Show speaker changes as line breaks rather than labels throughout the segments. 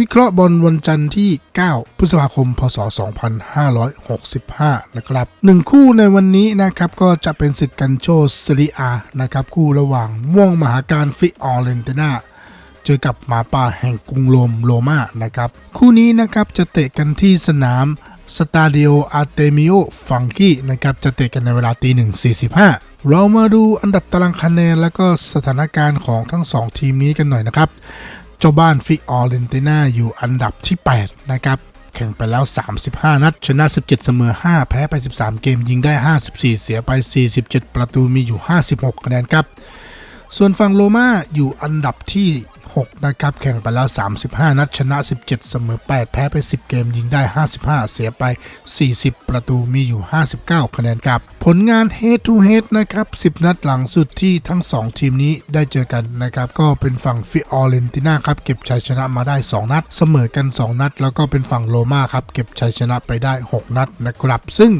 วิเคราะห์บอลวันจันทร์ที่ 9 พฤษภาคม พศ 2565 นะครับหนึ่งคู่ในวันนี้นะครับก็จะเป็นศึกกันโชซิริอานะครับคู่ระหว่างม่วงมหาการฟิออเรนตินาเจอกับหมาป่าแห่งกรุงโรมโรมานะครับคู่นี้นะครับจะเตะกันที่สนามสตาดิโออาร์เตมิโอฟังกี้นะครับจะเตะกันในเวลาตีหนึ่งสี่สิบห้าเรามาดูอันดับตารางคะแนนและก็สถานการณ์ของทั้ง 2 ทีมนี้กันหน่อยนะครับ เจ้าบ้านฟิออเรนตินาอยู่อันดับที่ 8 นะครับ แข่งไปแล้ว 35 นัด ชนะ 17 เสมอ 5 แพ้ไป 13 เกม ยิงได้ 54 เสียไป 47 ประตูมีอยู่ 56 คะแนนครับ ส่วนฝั่งโรมาอยู่อันดับที่ 6 นะครับ แข่งไปแล้ว 35 นัด ชนะ 17 เสมอ 8 แพ้ไป 10 เกมยิงได้ 55 เสียไป 40 ประตูมีอยู่ 59 คะแนนครับ ผลงาน head to head นะครับ 10 นัดหลังสุดที่ทั้ง 2 ทีมนี้ได้เจอกันนะครับ ก็เป็นฝั่งฟิออเรนติน่าครับ เก็บชัยชนะมาได้ 2 นัด เสมอกัน 2 นัด แล้วก็เป็นฝั่งโรม่าครับ เก็บชัยชนะไปได้ 6 นัดนะครับ ซึ่ง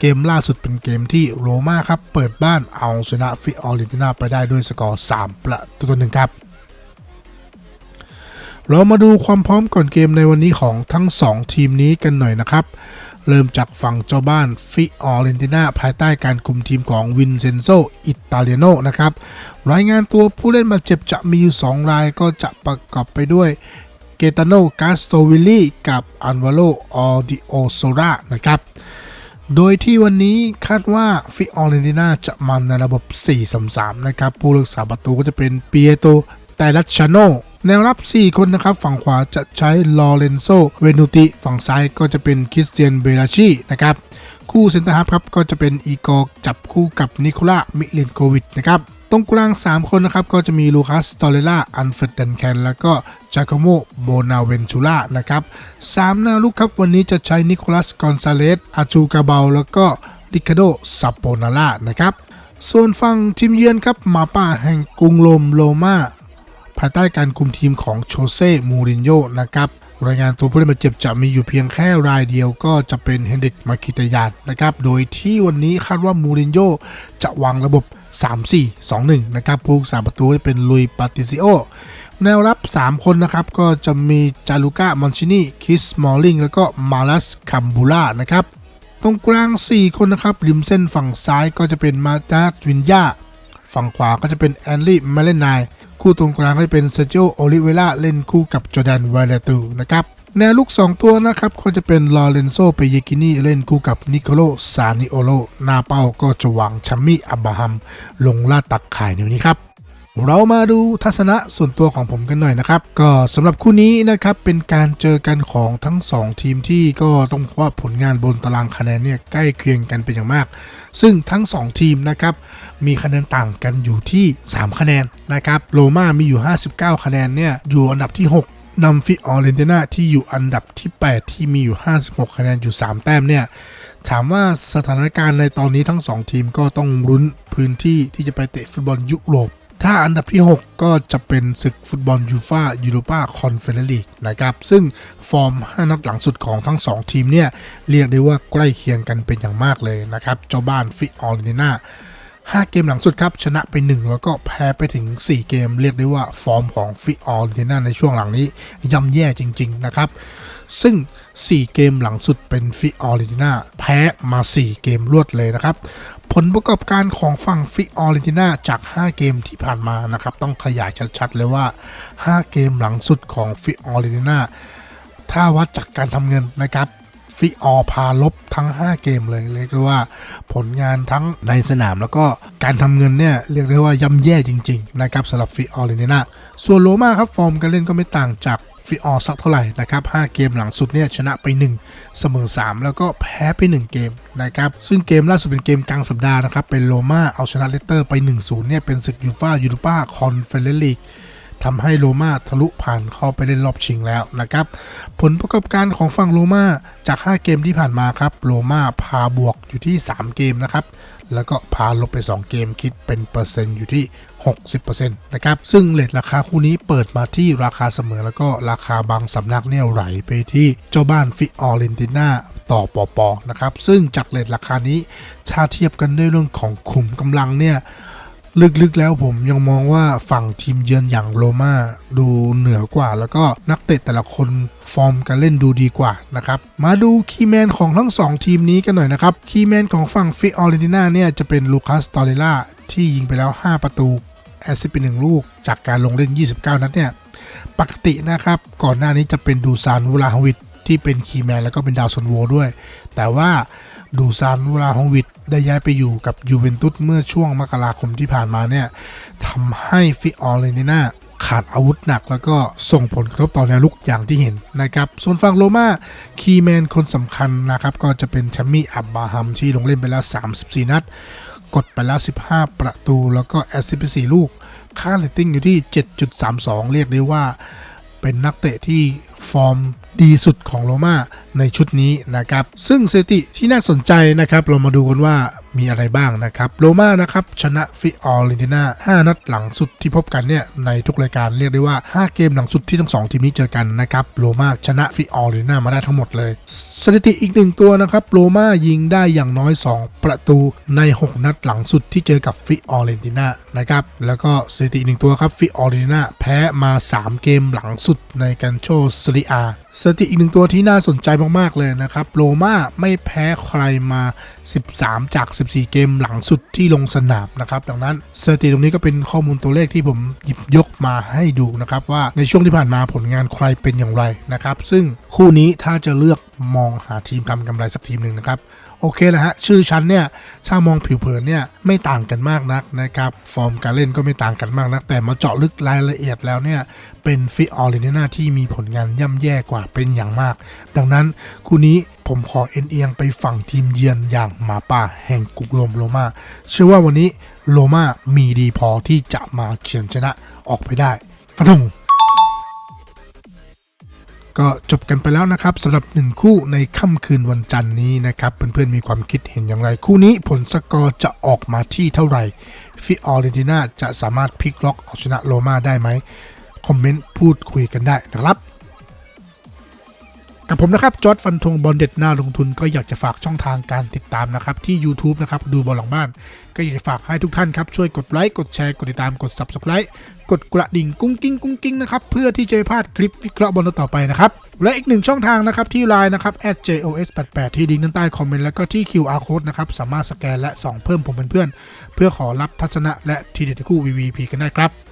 เกมล่าสุดเป็นเกมที่โรม่าครับ เปิดบ้านเอาชนะฟิออเรนติน่าไปได้ด้วยสกอร์ 3 ประตูต่อหนึ่งครับ เรามาดูความพร้อมก่อนเกมในวันนี้ของทั้ง 2 ทีมนี้กันหน่อยนะครับ เริ่มจากฝั่งเจ้าบ้านฟิออเรนตินาภายใต้การคุมทีมของวินเซนโซอิตาเลียโนนะครับ รายงานตัวผู้เล่นบาดเจ็บจะมีอยู่ 2 รายก็จะประกอบไปด้วยเกตาโนกาสโตวิลลี่กับอันวาโลออดิโอโซรานะครับโดยที่วันนี้คาดว่าฟิออเรนตินาจะมาในระบบ 4-3-3 นะครับ ผู้รักษาประตูก็จะเป็นเปียโตไตรัชชาโน แนวรับ 4 คนนะครับ ฝั่งขวาจะใช้ลอเรนโซ เวนูติ ฝั่งซ้ายก็จะเป็นคริสเตียนเบราชีนะครับ คู่เซนเตอร์ฮับครับก็จะเป็นอีกอจับคู่กับนิโคล่ามิลินโควิดนะครับตรงกลาง 3 คนนะครับ ก็จะมีลูคัสตอเรล่า อันเฟดเดนแคน แล้วก็จาโคโมโบนาเวนชูล่านะครับสามหน้าลูกครับวันนี้จะใช้นิโคลัสกอนซาเลสอาจูกาเบาแล้วก็ริคาโดซาโปนาล่านะครับ ส่วนฝั่งทีมเยือนครับมาป่าแห่งกรุงโรมโรมาายใต้การคุมทีมของโชเซ่มูรินโญ่นะครับรายงานตัวผู้เล่นบาดเจ็บจะมีอยู่เพียงแค่รายเดียวก็จะเป็นเฮนเดริกมาคิตายานนะครับ โดยที่วันนี้คาดว่ามูรินโญ่จะวางระบบ 3-4-2-1 นะครับผู้รักษาประตูจะเป็นลุยปาติซิโอ แนวรับ 3 คนนะครับ ก็จะมีจาลูก้ามอนชินีคิสมอลลิงแล้วก็มาลัสคัมบูล่านะครับ ตรงกลาง 4 คนนะครับ ริมเส้นฝั่งซ้ายก็จะเป็นมาตาวินยาฝั่งขวาก็จะเป็นแอนลี่มาเลนาย คู่ตรงกลางให้เป็นเซจิโอโอลิเวล่าเล่นคู่กับจอแดนวาเลตูนะครับแนวลูก 2 ตัวนะครับก็จะเป็นลอเรนโซเปเยกินีเล่นคู่กับนิโคโลซานิโอโลหน้าเป้าก็จะวางชัมมี่อับบาฮัม ลงลาดตักข่ายในวันนี้ครับ เรามาดูทัศนะส่วนตัวของผมกันหน่อยนะครับ ก็สำหรับคู่นี้นะครับเป็นการเจอกันของทั้ง 2 ทีมที่ก็ต้องว่าผลงานบนตารางคะแนนเนี่ยใกล้เคียงกันเป็นอย่างมาก ซึ่งทั้ง 2 ทีมนะครับมีคะแนนต่างกันอยู่ที่ 3 คะแนนนะครับโรม่ามีอยู่ 59 คะแนนเนี่ยอยู่อันดับที่ 6นำฟิออเรนตินาที่อยู่อันดับที่ 8 ที่มีอยู่ 56 คะแนนอยู่ 3 แต้มเนี่ย ถามว่าสถานการณ์ในตอนนี้ทั้ง 2 ทีมก็ต้องรุ้นพื้นที่ที่จะไปเตะฟุตบอลยุโรป ถ้าอันดับที่ 6 ก็จะเป็นศึกฟุตบอลยูฟายูโรปาคอนเฟอเรลีกนะครับ ซึ่งฟอร์ม 5 นัดหลังสุดของทั้ง 2 ทีมเนี่ย เรียกได้ว่าใกล้เคียงกันเป็นอย่างมากเลยนะครับ เจ้าบ้านฟิออรินา 5 เกมหลังสุดครับชนะไป 1 แล้วก็แพ้ไปถึง 4 เกม เรียกได้ว่าฟอร์มของฟิออร์เนนาในช่วงหลังนี้ย่ำแย่จริง ๆ นะครับ ซึ่ง 4 เกมหลังสุดเป็นฟิออเรนติน่าแพ้มา 4 เกมรวดเลยนะครับ ผลประกอบการของฝั่งฟิออเรนติน่าจาก 5 เกมที่ผ่านมานะครับต้องขยายชัดๆเลยว่า 5 เกมหลังสุดของฟิออเรนติน่าถ้าวัดจากการทำเงินนะครับ ฟิออพาลบทั้ง 5 เกมเลยเรียกได้ว่าผลงานทั้งในสนามแล้วก็การทำเงินเนี่ยเรียกได้ว่าย่ำแย่จริงๆนะครับสำหรับฟิออเรนตินาส่วนโรมาครับฟอร์มการเล่นก็ไม่ต่างจากฟิออสักเท่าไหร่นะครับ5เกมหลังสุดเนี่ยชนะไป 1 เสมอ 3 แล้วก็แพ้ไป 1 เกมนะครับซึ่งเกมล่าสุดเป็นเกมกลางสัปดาห์นะครับเป็นโรมาเอาชนะเลสเตอร์ไป 1-0เนี่ยเป็นศึกยูฟ่ายูโรปาคอนเฟอเรนซ์ลีก ทำให้โรม่าทะลุผ่านเข้าไปเล่นรอบชิงแล้วนะครับ ผลประกอบการของฝั่งโรม่าจาก 5 เกมที่ผ่านมาครับโรม่าพาบวกอยู่ที่ 3 เกมนะครับแล้วก็พาลบไป 2 เกมคิดเป็นเปอร์เซ็นต์อยู่ที่ 60%นะครับ ซึ่งเลทราคาคู่นี้เปิดมาที่ราคาเสมอแล้วก็ราคาบางสำนักเนี่ยไหลไปที่เจ้าบ้านฟิออเรนติน่าต่อปอปอนะครับ ซึ่งจากเลทราคานี้ถ้าเทียบกันด้วยเรื่องของขุมกำลังเนี่ย ลึกๆแล้วผมยังมองว่าฝั่งทีมเยือนอย่างโรม่าดูเหนือกว่า แล้วก็นักเตะแต่ละคนฟอร์มการเล่นดูดีกว่านะครับ มาดูคีย์แมนของทั้ง 2 ทีมนี้กันหน่อยนะครับ คีย์แมนของฝั่งฟิออเรนติน่าเนี่ยจะเป็นลูคัสตอเรล่าที่ยิงไปแล้ว 5 ประตู แอสซิสต์ไปหนึ่งลูก จากการลงเล่น 29 นัดเนี่ย ปกตินะครับ ก่อนหน้านี้จะเป็นดูซานวูลาฮวิด ที่เป็นคีแมนแล้วก็เป็นดาวซันโวด้วย แต่ว่าดูซานวูลาฮองวิดได้ย้ายไปอยู่กับยูเวนตุสเมื่อช่วงมกราคมที่ผ่านมาเนี่ยทำให้ฟิออเรนติน่าขาดอาวุธหนักแล้วก็ส่งผลกระทบต่อแนวลุกอย่างที่เห็นนะครับ ส่วนฝั่งโรมาคีแมนคนสำคัญนะครับ ก็จะเป็นแชมมี่อับบาฮัมที่ลงเล่นไปแล้ว 34 นัด กดไปแล้ว 15 ประตูแล้วก็แอสซิสต์ไป4ลูก ค่าเรตติ้งอยู่ที่ 7.32 เรียกได้ว่า เป็นนักเตะที่ฟอร์ม ดีสุดของโรม่าในชุดนี้นะครับ ซึ่งสถิติที่น่าสนใจนะครับ เรามาดูกันว่า มีอะไรบ้างนะครับ โรม่านะครับ ชนะฟิออเรนติน่า5นัดหลังสุดที่พบกันเนี่ยในทุกรายการเรียกได้ว่า 5 เกมหลังสุดที่ทั้ง 2 ทีมนี้เจอกันนะครับโรม่าชนะฟิออเรนติน่ามาได้ทั้งหมดเลย สถิติอีกหนึ่งตัวนะครับโรม่ายิงได้อย่างน้อย 2 ประตูใน 6 นัดหลังสุดที่เจอกับฟิออเรนติน่านะครับแล้วก็สถิติหนึ่งตัวครับฟิออเรนติน่าแพ้มา 3 เกมหลังสุดในการโชว์ซรีอาสถิติอีกหนึ่งตัวที่น่าสนใจมากๆเลยนะครับโรม่าไม่แพ้ใครมา 13 จาก14 เกมหลังสุดที่ลงสนามนะครับดังนั้นสถิติตรงนี้ก็เป็นข้อมูลตัวเลขที่ผมหยิบยกมาให้ดูนะครับว่าในช่วงที่ผ่านมาผลงานใครเป็นอย่างไรนะครับซึ่งคู่นี้ถ้าจะเลือกมองหาทีมทำกำไรสักทีมหนึ่งนะครับ โอเคแหละฮะชื่อชั้นเนี่ยถ้ามองผิวเผินเนี่ยไม่ต่างกันมากนักนะครับฟอร์มการเล่นก็ไม่ต่างกันมากนัก แต่มาเจาะลึกรายละเอียดแล้วเนี่ยเป็นฟิออรนติน่าที่มีผลงานย่ำแย่กว่าเป็นอย่างมาก ดังนั้นคู่นี้ผมขอเอ็นเอียงไปฝั่งทีมเยือนอย่างหมาป่าแห่งกรุงโรมโรมาเชื่อว่าวันนี้โรมามีดีพอที่จะมาเฉือนชนะออกไปได้ฟันธง ก็จบกันไปแล้วนะครับสำหรับหนึ่งคู่ในค่ำคืนวันจันทร์นี้นะครับเพื่อนๆมีความคิดเห็นอย่างไร คู่นี้ผลสกอร์จะออกมาที่เท่าไหร่ฟิออเรนติน่าจะสามารถพลิกล็อกเอาชนะโรม่าได้ไหมคอมเมนต์พูดคุยกันได้นะครับ กับผมนะครับจอร์ดฟันธงบอลเด็ดหน้าลงทุนก็อยากจะฝากช่องทางการติดตามนะครับ ที่ YouTube นะครับ ดูบอลหลังบ้าน ก็อยากจะฝากให้ทุกท่านครับ ช่วยกดไลค์ กดแชร์ กดติดตามกด Subscribe กดกระดิ่งกุ้งกิ้งกุ้งกิ้งนะครับ เพื่อที่จะไม่พลาดคลิปวิเคราะห์บอลต่อไปนะครับ และอีกหนึ่งช่องทางนะครับ ที่ไลน์นะครับ @jos88 ที่ลิงก์ด้านใต้คอมเมนต์แล้วก็ที่ QR code นะครับสามารถสแกนและส่องเพิ่มผมเป็นเพื่อน เพื่อขอรับทัศนะและทีเด็ดคู่ VVP กันได้ครับ